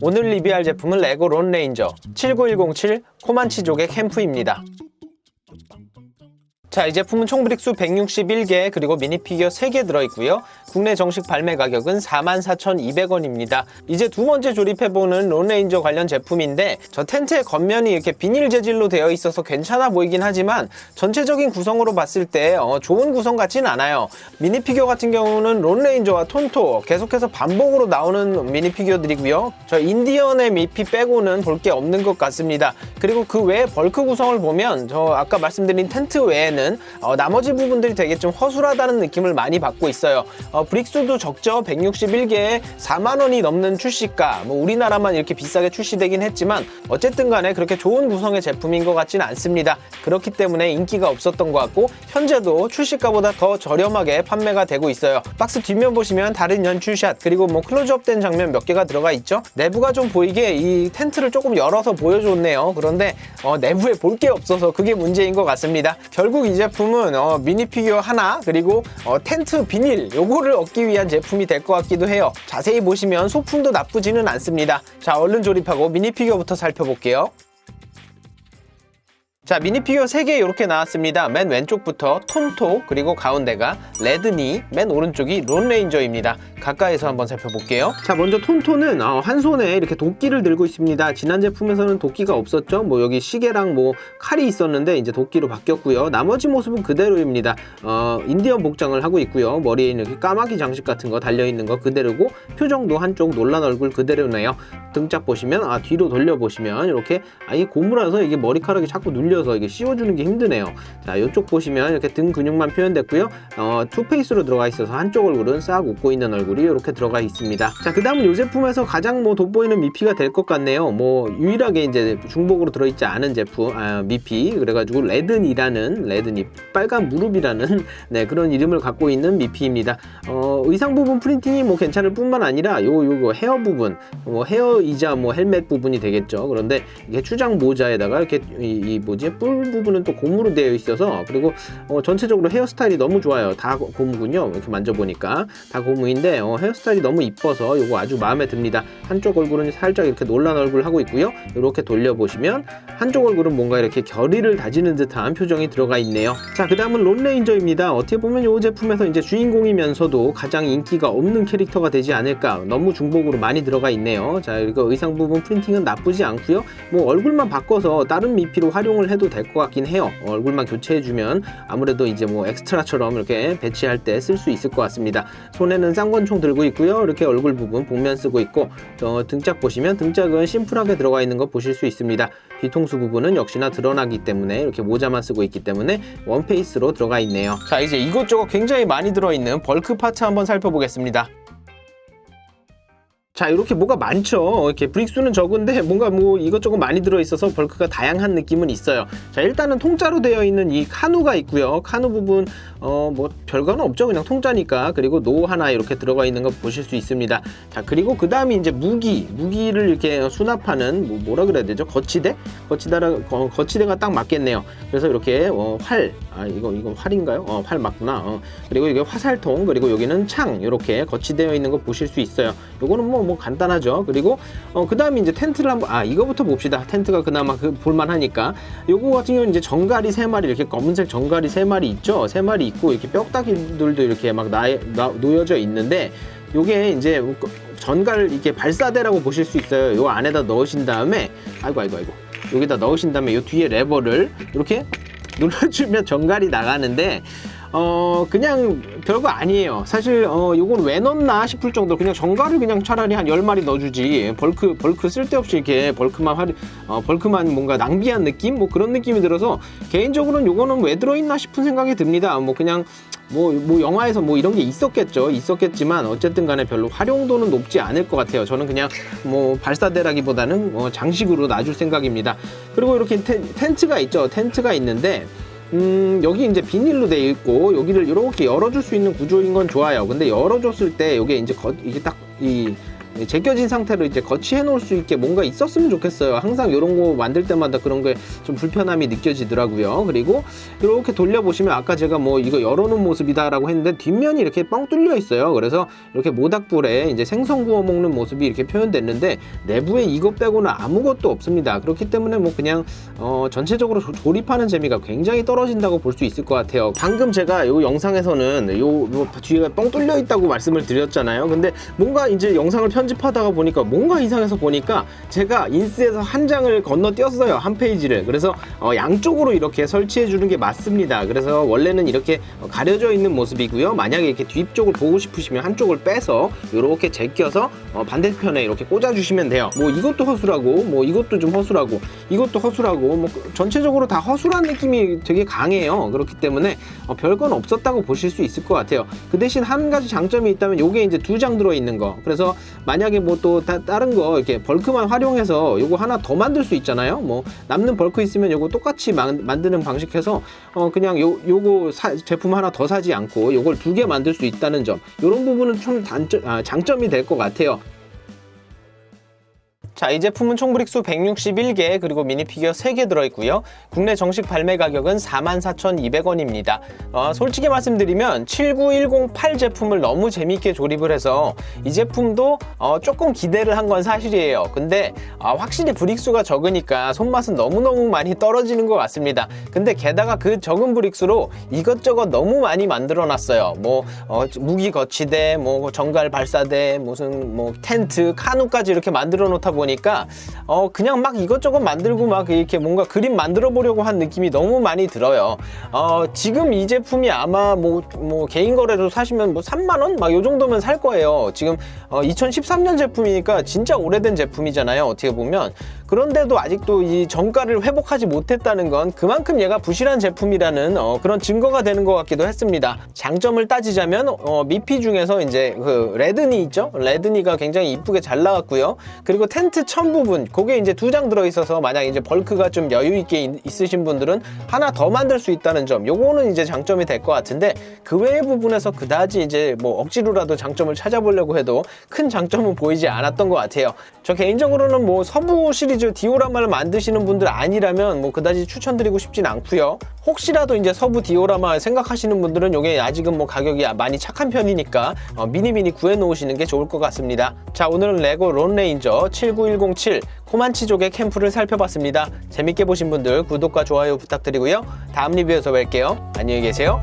오늘 리뷰할 제품은 레고 론레인저 79107 코만치족의 캠프입니다. 자, 이 제품은 총 브릭수 161개 그리고 미니피규어 3개 들어있고요. 국내 정식 발매 가격은 44,200원입니다. 이제 두 번째 조립해보는 론레인저 관련 제품인데 저 텐트의 겉면이 이렇게 비닐 재질로 되어 있어서 괜찮아 보이긴 하지만 전체적인 구성으로 봤을 때 어, 좋은 구성 같진 않아요. 미니피규어 같은 경우는 론레인저와 톤토 계속해서 반복으로 나오는 미니피규어들이고요. 저 인디언의 미피 빼고는 볼 게 없는 것 같습니다. 그리고 그 외에 벌크 구성을 보면 저 아까 말씀드린 텐트 외에는 어, 나머지 부분들이 되게 좀 허술하다는 느낌을 많이 받고 있어요. 어, 브릭수도 적죠. 161개에 4만 원이 넘는 출시가. 뭐 우리나라만 이렇게 비싸게 출시되긴 했지만 어쨌든 간에 그렇게 좋은 구성의 제품인 것 같지는 않습니다. 그렇기 때문에 인기가 없었던 것 같고 현재도 출시가보다 더 저렴하게 판매가 되고 있어요. 박스 뒷면 보시면 다른 연출샷 그리고 뭐 클로즈업된 장면 몇 개가 들어가 있죠. 내부가 좀 보이게 이 텐트를 조금 열어서 보여줬네요. 그런데 어, 내부에 볼 게 없어서 그게 문제인 것 같습니다. 결국 이 제품은 어, 미니 피규어 하나 그리고 어, 텐트 비닐 요거를 얻기 위한 제품이 될 것 같기도 해요. 자세히 보시면 소품도 나쁘지는 않습니다. 자 얼른 조립하고 미니 피규어부터 살펴볼게요. 자 미니피규어 3개 이렇게 나왔습니다. 맨 왼쪽부터 톤토 그리고 가운데가 레드니 맨 오른쪽이 론레인저입니다. 가까이서 한번 살펴볼게요. 자 먼저 톤토는 어, 한 손에 이렇게 도끼를 들고 있습니다. 지난 제품에서는 도끼가 없었죠. 뭐 여기 시계랑 뭐 칼이 있었는데 이제 도끼로 바뀌었고요. 나머지 모습은 그대로입니다. 어, 인디언 복장을 하고 있고요. 머리에 이렇게 까마귀 장식 같은 거 달려있는 거 그대로고 표정도 한쪽 놀란 얼굴 그대로네요. 등짝 보시면 아 뒤로 돌려 보시면 이렇게 아예 고무라서 이게 머리카락이 자꾸 눌려 서 이게 씌워주는 게 힘드네요. 자 이쪽 보시면 이렇게 등 근육만 표현됐고요. 어, 투페이스로 들어가 있어서 한쪽 얼굴은 싹 웃고 있는 얼굴이 이렇게 들어가 있습니다. 자 그 다음은 이 제품에서 가장 뭐 돋보이는 미피가 될 것 같네요. 뭐 유일하게 이제 중복으로 들어있지 않은 제품 아, 미피 그래가지고 레든이라는 레든이 빨간 무릎이라는 네 그런 이름을 갖고 있는 미피입니다. 어, 의상 부분 프린팅이 뭐 괜찮을 뿐만 아니라 요 요거 헤어 부분 뭐 헤어이자 뭐 헬멧 부분이 되겠죠. 그런데 이게 추장 모자에다가 이렇게 이, 이 뭐지 뿔 부분은 또 고무로 되어 있어서 그리고 어, 전체적으로 헤어스타일이 너무 좋아요. 다 고- 고무군요. 이렇게 만져보니까 다 고무인데 어, 헤어스타일이 너무 이뻐서 요거 아주 마음에 듭니다. 한쪽 얼굴은 살짝 이렇게 놀란 얼굴 하고 있고요. 이렇게 돌려보시면 한쪽 얼굴은 뭔가 이렇게 결의를 다지는 듯한 표정이 들어가 있네요. 자, 그 다음은 론레인저입니다. 어떻게 보면 이 제품에서 이제 주인공이면서도 가장 인기가 없는 캐릭터가 되지 않을까. 너무 중복으로 많이 들어가 있네요. 자, 이거 의상 부분 프린팅은 나쁘지 않고요. 뭐 얼굴만 바꿔서 다른 미피로 활용을 해도 될 것 같긴 해요. 어, 얼굴만 교체해주면 아무래도 이제 뭐 엑스트라처럼 이렇게 배치할 때 쓸 수 있을 것 같습니다. 손에는 쌍권총 들고 있고요. 이렇게 얼굴 부분 복면 쓰고 있고 어, 등짝 보시면 등짝은 심플하게 들어가 있는 거 보실 수 있습니다. 뒤통수 부분은 역시나 드러나기 때문에 이렇게 모자만 쓰고 있기 때문에 원페이스로 들어가 있네요. 자 이제 이것저것 굉장히 많이 들어있는 벌크 파츠 한번 살펴보겠습니다. 자 이렇게 뭐가 많죠. 이렇게 브릭수는 적은데 뭔가 뭐 이것저것 많이 들어있어서 벌크가 다양한 느낌은 있어요. 자 일단은 통짜로 되어 있는 이 카누가 있고요. 카누 부분 어 뭐 별거는 없죠. 그냥 통짜니까. 그리고 노 하나 이렇게 들어가 있는 거 보실 수 있습니다. 자 그리고 그 다음에 이제 무기. 무기를 이렇게 수납하는 뭐 뭐라 그래야 되죠? 거치대? 거치다라 거, 거치대가 딱 맞겠네요. 그래서 이렇게 어, 활 아 이거 이거 활인가요 어, 활 맞구나 어. 그리고 이게 화살통 그리고 여기는 창 이렇게 거치되어 있는 거 보실 수 있어요 요거는 뭐뭐 간단하죠. 그리고 어, 그 다음에 이제 텐트를 한번 아 이거부터 봅시다. 텐트가 그나마 그 볼만하니까 요거 같은 경우는 이제 정갈이 세 마리 이렇게 검은색 정갈이 세 마리 있죠. 세 마리 있고 이렇게 뼈다귀들도 이렇게 막 나, 나, 놓여져 있는데 요게 이제 전갈 이게 발사대라고 보실 수 있어요. 요 안에다 넣으신 다음에 아이고 아이고 아이고 여기다 넣으신 다음에 요 뒤에 레버를 이렇게 눌러주면 전갈이 나가는데 어 그냥 별거 아니에요. 사실 어 요건 왜 넣나 싶을 정도로 그냥 정갈을 그냥 차라리 한 10마리 넣어주지. 벌크 벌크 쓸데없이 이렇게 벌크만 화 어, 벌크만 뭔가 낭비한 느낌? 뭐 그런 느낌이 들어서 개인적으로는 요거는 왜 들어있나 싶은 생각이 듭니다. 뭐 그냥 뭐, 뭐 영화에서 뭐 이런 게 있었겠죠. 있었겠지만 어쨌든 간에 별로 활용도는 높지 않을 것 같아요. 저는 그냥 뭐 발사대라기보다는 어, 장식으로 놔줄 생각입니다. 그리고 이렇게 텐, 텐트가 있죠. 텐트가 있는데 음, 여기 이제 비닐로 되어 있고 여기를 이렇게 열어줄 수 있는 구조인 건 좋아요. 근데 열어줬을 때 이게 이제 거, 이게 딱이 제껴진 상태로 이제 거치해 놓을 수 있게 뭔가 있었으면 좋겠어요. 항상 이런 거 만들 때마다 그런 게 좀 불편함이 느껴지더라고요. 그리고 이렇게 돌려보시면 아까 제가 뭐 이거 열어놓은 모습이다라고 했는데 뒷면이 이렇게 뻥 뚫려 있어요. 그래서 이렇게 모닥불에 이제 생선 구워 먹는 모습이 이렇게 표현됐는데 내부에 이거 빼고는 아무것도 없습니다. 그렇기 때문에 뭐 그냥 어, 전체적으로 조- 조립하는 재미가 굉장히 떨어진다고 볼 수 있을 것 같아요. 방금 제가 이 영상에서는 요, 요 뒤가 뻥 뚫려 있다고 말씀을 드렸잖아요. 근데 뭔가 이제 영상을 편 집하다가 보니까 뭔가 이상해서 보니까 제가 인스에서 한 장을 건너뛰었어요. 한 페이지를. 그래서 어, 양쪽으로 이렇게 설치해 주는 게 맞습니다. 그래서 원래는 이렇게 어, 가려져 있는 모습이고요. 만약에 이렇게 뒤쪽을 보고 싶으시면 한쪽을 빼서 이렇게 제껴서 어, 반대편에 이렇게 꽂아 주시면 돼요. 뭐 이것도 허술하고 뭐 이것도 좀 허술하고 이것도 허술하고 뭐 전체적으로 다 허술한 느낌이 되게 강해요. 그렇기 때문에 어, 별건 없었다고 보실 수 있을 것 같아요. 그 대신 한 가지 장점이 있다면 요게 이제 두 장 들어 있는 거. 그래서 만약에 뭐 또 다른 거 이렇게 벌크만 활용해서 요거 하나 더 만들 수 있잖아요. 뭐 남는 벌크 있으면 요거 똑같이 만, 만드는 방식해서 어 그냥 요 요거 사- 제품 하나 더 사지 않고 요걸 두 개 만들 수 있다는 점. 요런 부분은 좀 단점 아, 장점이 될 것 같아요. 자, 이 제품은 총 브릭수 161개 그리고 미니피규어 3개 들어있고요. 국내 정식 발매 가격은 44,200원입니다. 어, 솔직히 말씀드리면 79108 제품을 너무 재밌게 조립을 해서 이 제품도 어, 조금 기대를 한 건 사실이에요. 근데 아, 확실히 브릭수가 적으니까 손맛은 너무너무 많이 떨어지는 것 같습니다. 근데 게다가 그 적은 브릭수로 이것저것 너무 많이 만들어 놨어요. 뭐 어, 무기 거치대, 뭐 정갈 발사대, 무슨 뭐 텐트, 카누까지 이렇게 만들어 놓다 보니 까 어 그냥 막 이것저것 만들고 막 이렇게 뭔가 그림 만들어 보려고 한 느낌이 너무 많이 들어요. 어 지금 이 제품이 아마 뭐, 뭐 개인 거래로 사시면 뭐 3만 원? 막 요 정도면 살 거예요. 지금 어 2013년 제품이니까 진짜 오래된 제품이잖아요. 어떻게 보면 그런데도 아직도 이 정가를 회복하지 못했다는 건 그만큼 얘가 부실한 제품이라는 어, 그런 증거가 되는 것 같기도 했습니다. 장점을 따지자면 어, 미피 중에서 이제 그 레드니 있죠? 레드니가 굉장히 이쁘게 잘 나왔고요. 그리고 텐트 천 부분, 그게 이제 두 장 들어 있어서 만약 이제 벌크가 좀 여유 있게 있- 있으신 분들은 하나 더 만들 수 있다는 점, 요거는 이제 장점이 될 것 같은데 그 외의 부분에서 그다지 이제 뭐 억지로라도 장점을 찾아보려고 해도 큰 장점은 보이지 않았던 것 같아요. 저 개인적으로는 뭐 서부 시리즈 디오라마를 만드시는 분들 아니라면 뭐 그다지 추천드리고 싶진 않고요. 혹시라도 이제 서부 디오라마 생각하시는 분들은 이게 아직은 뭐 가격이 많이 착한 편이니까 어, 미니미니 구해 놓으시는 게 좋을 것 같습니다. 자 오늘은 레고 론레인저 79107 코만치족의 캠프를 살펴봤습니다. 재밌게 보신 분들 구독과 좋아요 부탁드리고요. 다음 리뷰에서 뵐게요. 안녕히 계세요.